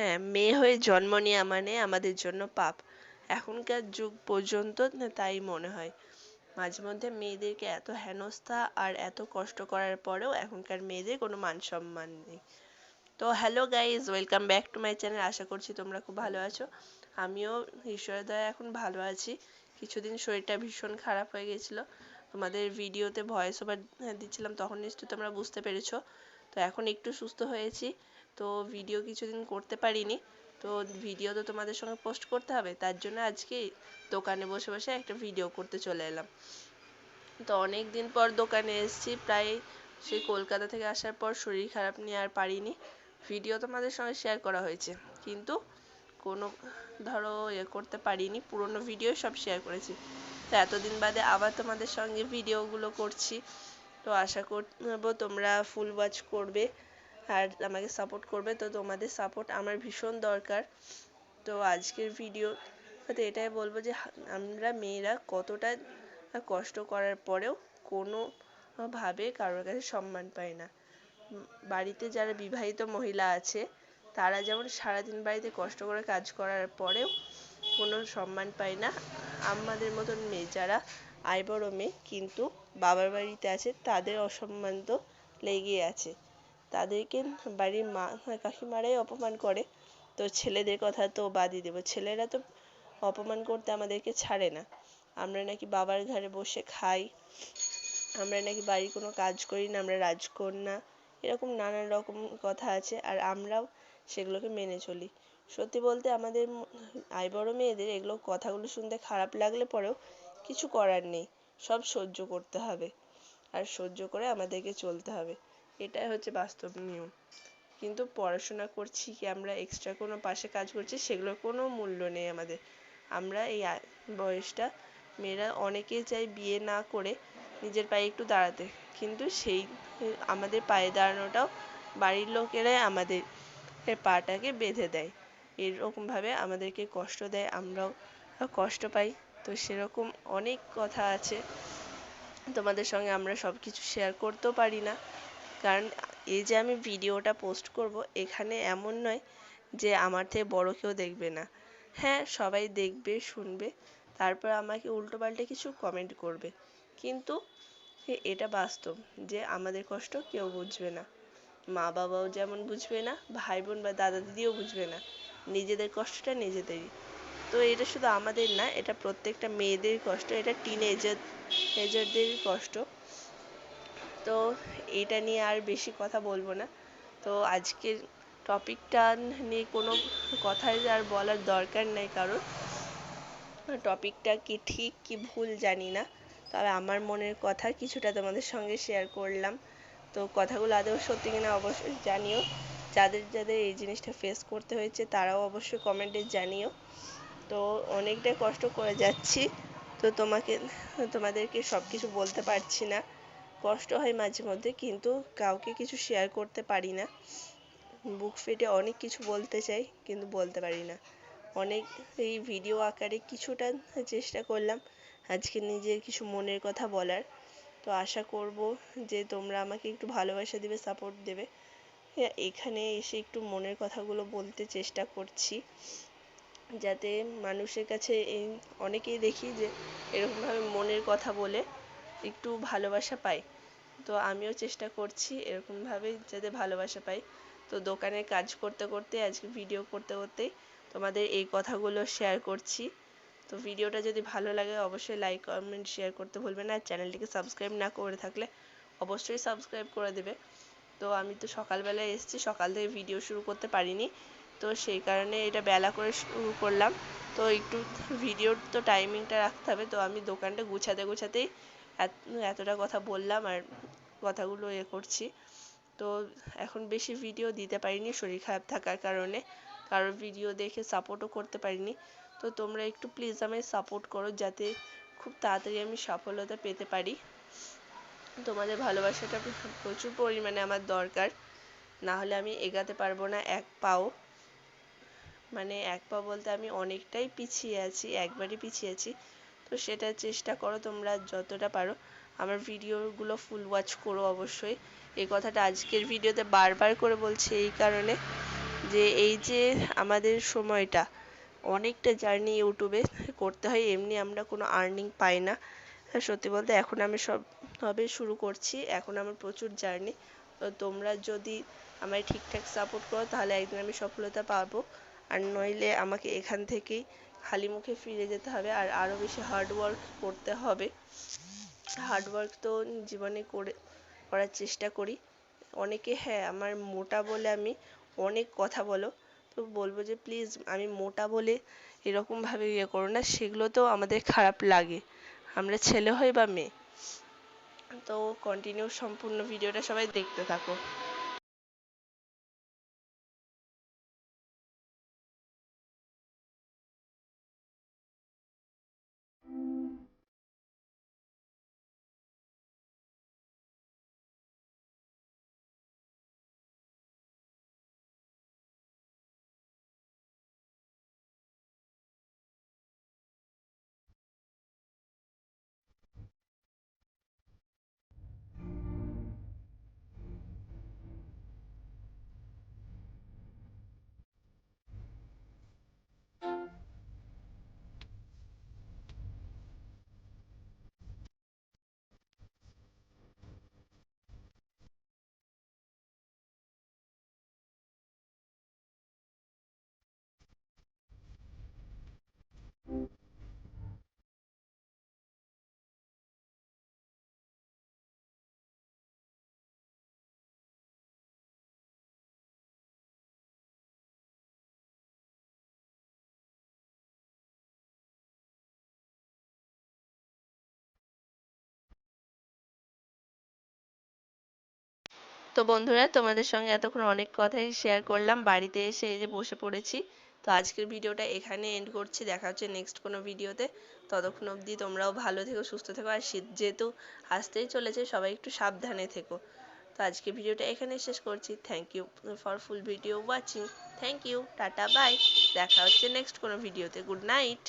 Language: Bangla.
হ্যাঁ মেয়ে হয়ে জন্ম নেওয়া মানে আমাদের জন্য পাপ। এখনকার যুগ পর্যন্ত তাই মনে হয়। মাঝে মধ্যে মেয়েদেরকে এত হেনস্থা আর এত কষ্ট করার পরেও এখনকার মেয়েদের কোনো মান সম্মান নেই। তো hello guys welcome back to my channel. আশা করছি তোমরা খুব ভালো আছো। আমিও ঈশ্বরের দয়া এখন ভালো আছি। কিছুদিন শরীরটা ভীষণ খারাপ হয়ে গেছিল। তোমাদের ভিডিওতে ভয়েস ওভার দিচ্ছিলাম, তখন নিশ্চয়ই তোমরা বুঝতে পেরেছ। তো এখন একটু সুস্থ হয়েছি। তো ভিডিও কিছুদিন করতে পারিনি। তো ভিডিও তো তোমাদের সঙ্গে পোস্ট করতে হবে, তার জন্য আজকে দোকানে বসে বসে একটা ভিডিও করতে চলে এলাম। তো অনেক দিন পর দোকানে এসেছি, প্রায় সেই কলকাতা থেকে আসার পর শরীর খারাপ নিয়ে আর পারিনি। ভিডিও তোমাদের সঙ্গে শেয়ার করা হয়েছে, কিন্তু কোনো, ধরো ইয়ে করতে পারিনি, পুরনো ভিডিও সব শেয়ার করেছি। তো এতদিন বাদে আবার তোমাদের সঙ্গে ভিডিওগুলো করছি। তো আশা করব তোমরা ফুল ওয়াচ করবে। আর আমাকে সাপোর্ট করবে, তো তোমাদের সাপোর্ট আমার ভীষণ দরকার। তো আজকের ভিডিও তো এটাই বলব যে, আমরা মেয়েরা কতটা কষ্ট করার পরেও কোনোভাবে কারোর কাছে সম্মান পাই না। বাড়িতে যারা বিবাহিত মহিলা আছে, তারা যেমন সারাদিন বাড়িতে কষ্ট করে কাজ করার পরেও কোনো সম্মান পায় না। আমাদের মতন মেয়ে যারা আয় বড় মেয়ে, কিন্তু বাবার বাড়িতে আছে, তাদের অসম্মান তো লেগেই আছে। তাদেরকে বাড়ির মা কাকিমারাই অপমান করে। তো ছেলেদের কথা তো বাদই দেবো। ছেলেরা তো অপমান করতে আমাদেরকে ছাড়ে না। আমরা নাকি বাবার ঘরে বসে খাই। আমরা নাকি বাড়ির কোনো কাজ করি না, আমরা রাজকন্যা। এরকম নানান রকম কথা আছে আর আমরাও সেগুলোকে মেনে চলি। সত্যি বলতে আমাদের আই বড় মেয়েদের এগুলো কথাগুলো শুনতে খারাপ লাগলে পরেও কিছু করার নেই। সব সহ্য করতে হবে। আর সহ্য করে আমাদেরকে চলতে হবে। এটাই হচ্ছে বাস্তব নিয়ম। কিন্তু পড়াশোনা করছি কি আমরা এক্সট্রা কোনো পাশে কাজ করছি সেগুলোর কোনো মূল্য নেই আমাদের। আমরা এই বয়সটা মেয়েরা অনেকেই চাই বিয়ে না করে নিজের পায়ে একটু দাঁড়াতে। কিন্তু সেই আমাদের পায়ে দাঁড়ানোটাও বাড়ির লোকেরাই আমাদের পাটাকে বেঁধে দেয়। এরকমভাবে আমাদেরকে কষ্ট দেয়, আমরাও কষ্ট পাই। তো সেরকম অনেক কথা আছে। তোমাদের সঙ্গে আমরা সব কিছু শেয়ার করতেও পারি না। কারণ এই যে আমি ভিডিওটা পোস্ট করব, এখানে এমন নয় যে আমার থেকে বড় কেউ দেখবে না। হ্যাঁ সবাই দেখবে, শুনবে, তারপর আমাকে উল্টো পাল্টে কিছু কমেন্ট করবে। কিন্তু এটা বাস্তব যে আমাদের কষ্ট কেউ বুঝবে না। মা বাবাও যেমন বুঝবে না ভাই বোন বা দাদা দিদিও বুঝবে না। নিজেদের কষ্টটা নিজেদেরই। তো এটা শুধু আমাদের না, এটা প্রত্যেকটা মেয়েদের কষ্ট, এটা টিনেজার এজারদেরই কষ্ট। তো এটা নিয়ে আর বেশি কথা বলব না। তো আজকের টপিকটা নিয়ে কোনো কথাই আর বলার দরকার নেই কারোর। টপিকটা কি ঠিক, কি ভুল জানি না। তবে আমার মনের কথা কিছুটা তোমাদের সঙ্গে শেয়ার করলাম। তো কথাগুলো আদৌ সত্যি কিনা অবশ্যই জানিও। যাদের যাদের এই জিনিসটা ফেস করতে হয়েছে তারাও অবশ্যই কমেন্টে জানিও। তো অনেকটাই কষ্ট করে যাচ্ছি। তো তোমাকে, তোমাদেরকে সব কিছু বলতে পারছি না। কষ্ট হয় মাঝে মধ্যে, কিন্তু কাউকে কিছু শেয়ার করতে পারি না। বুক ফেটে অনেক কিছু বলতে চাই, কিন্তু বলতে পারি না। অনেক এই ভিডিও আকারে কিছুটা চেষ্টা করলাম, আজকে নিজের কিছু মনের কথা বলার। তো আশা করব যে তোমরা আমাকে একটু ভালোবাসা দেবে সাপোর্ট দেবে। এখানে এসে একটু মনের কথাগুলো বলতে চেষ্টা করছি। যাতে মানুষের কাছে এই, অনেকেই দেখি যে এরকমভাবে মনের কথা বলে। একটু ভালোবাসা পাই। তো আমিও চেষ্টা করছি এরকমভাবে যাতে ভালোবাসা পাই। তো দোকানে কাজ করতে করতে, আজকে ভিডিও করতে করতেই তোমাদের এই কথাগুলো শেয়ার করছি। তো ভিডিওটা যদি ভালো লাগে অবশ্যই লাইক কমেন্ট শেয়ার করতে ভুলবে না। আর চ্যানেলটিকে সাবস্ক্রাইব না করে থাকলে অবশ্যই সাবস্ক্রাইব করে দেবে। তো আমি তো সকালবেলায় এসেছি, সকাল থেকে ভিডিও শুরু করতে পারিনি। তো সেই কারণে এটা বেলা করে শুরু করলাম। তো একটু ভিডিওর তো টাইমিংটা রাখতে হবে। তো আমি দোকানটা গুছাতে গুছাতেই এতটা কথা বললাম আর কথাগুলো এ করছি। তো এখন বেশি ভিডিও দিতে পারিনি, শরীর খারাপ থাকার কারণে। কারোর ভিডিও দেখে সাপোর্টও করতে পারিনি। তো তোমরা একটু প্লিজ আমায় সাপোর্ট করো যাতে খুব তাড়াতাড়ি আমি সফলতা পেতে পারি। তোমাদের ভালোবাসাটা প্রচুর পরিমাণে আমার দরকার। না হলে আমি এগাতে পারব না এক পাও। মানে এক পা বলতে আমি অনেকটাই পিছিয়ে আছি, একবারই পিছিয়ে আছি। তো সেটা চেষ্টা করো, তোমরা যতটা পারো। আমার ভিডিওগুলো ফুল ওয়াচ করো অবশ্যই। এই কথাটা আজকের ভিডিওতে বারবার করে বলছি এই কারণে যে এই যে আমাদের সময়টা, অনেকটা জার্নি ইউটিউবে করতে হয়, এমনি আমরা কোনো আর্নিং পাই না। সত্যি বলতে এখন আমি সব তবে শুরু করছি, এখন আমার প্রচুর জার্নি তো তোমরা যদি আমায় ঠিকঠাক সাপোর্ট করো, তাহলে একদিন আমি সফলতা পাবো। আর নইলে আমাকে এখান থেকেই খালি মুখে ফিরে যেতে হবে আর আরও বেশি হার্ড ওয়ার্ক করতে হবে। হার্ড ওয়ার্ক তো জীবনে করে, করার চেষ্টা করি। অনেকে হ্যাঁ আমার মোটা বলে আমি অনেক কথা বলো, তো বলব যে প্লিজ আমি মোটা বলে এরকমভাবে ইয়ে করো না, সেগুলো তো আমাদের খারাপ লাগে। আমরা ছেলে হই বা মেয়ে, তো কন্টিনিউ সম্পূর্ণ ভিডিওটা সবাই দেখতে থাকো। তো বন্ধুরা, তোমাদের সঙ্গে এতক্ষণ অনেক কথাই শেয়ার করলাম। বাড়িতে এসে এই যে বসে পড়েছি। তো আজকের ভিডিওটা এখানে এন্ড করছি। দেখা হচ্ছে নেক্সট কোনো ভিডিওতে। ততক্ষণ অবধি তোমরাও ভালো থেকো, সুস্থ থেকো। আর শীত যেহেতু আসতেই চলেছে, সবাই একটু সাবধানে থেকো। তো আজকে ভিডিওটা এখানে শেষ করছি। Thank you for full video watching thank you tata bye দেখা হচ্ছে নেক্সট কোনো ভিডিওতে। Good night